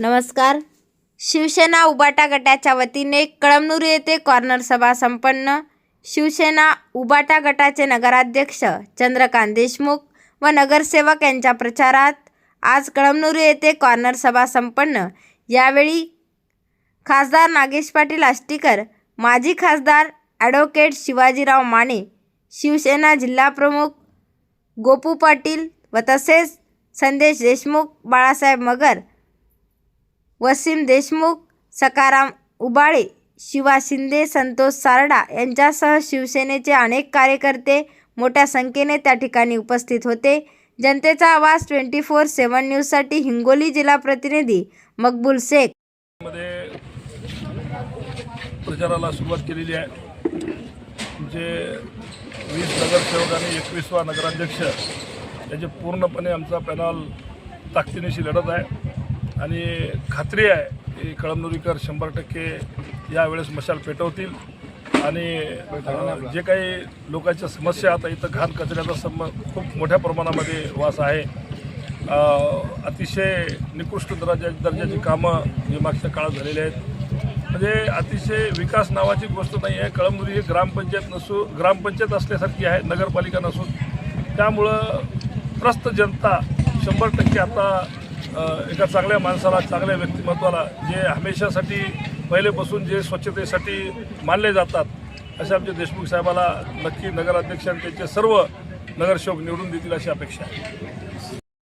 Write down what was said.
नमस्कार. शिवसेना उबाटा गटाच्या वतीने कळमनुरी येथे कॉर्नर सभा संपन्न. शिवसेना उबाटा गटाचे नगराध्यक्ष चंद्रकांत देशमुख व नगरसेवक यांच्या प्रचारात आज कळमनुरी येथे कॉर्नर सभा संपन्न. यावेळी खासदार नागेश पाटील आष्टीकर माजी खासदार ॲडव्होकेट शिवाजीराव माने शिवसेना जिल्हाप्रमुख गोपू पाटील व तसेच संदेश देशमुख बाळासाहेब मगर वसीम देशमुख सकाराम उबाळे शिवा शिंदे संतोष सारडा यांच्यासह शिवसेनेचे अनेक कार्यकर्ते मोठ्या संख्येने त्या ठिकाणी उपस्थित होते. जनतेचा आवाज ट्वेंटी फोर सेवन न्यूजसाठी हिंगोली जिल्हा प्रतिनिधी मकबूल शेख. मध्ये प्रचाराला सुरुवात केलेली आहे. जे वीस नगरसेवक आणि एकवीसवा नगराध्यक्ष याचे पूर्णपणे आमचा पॅनल ताकदीनिशी लढत आहे. आणि खात्री आहे की कळमनुरीकर शंभर टक्के यावेळेस मशाल पेटवतील. आणि जे काही लोकांच्या समस्या आता इथं घाण कचऱ्याचा सम खूप मोठ्या प्रमाणामध्ये वास आहे. अतिशय निकृष्ट दर्जा दर्जाची कामं जी मागच्या काळात झालेली आहेत. म्हणजे अतिशय विकास नावाची गोष्ट नाही आहे कळमनुरी ही ग्रामपंचायत नसू ग्रामपंचायत असल्यासारखी आहे नगरपालिका नसून. त्यामुळं त्रस्त जनता शंभर टक्के आता एका चांगल्या माणसाला चांगल्या व्यक्तिमत्वाला जे हमेशासाठी पहिलेपासून जे स्वच्छतेसाठी मानले जातात असे आमचे देशमुख साहेबाला नक्की नगराध्यक्ष आणि त्यांचे सर्व नगरसेवक निवडून देतील अशी अपेक्षा आहे.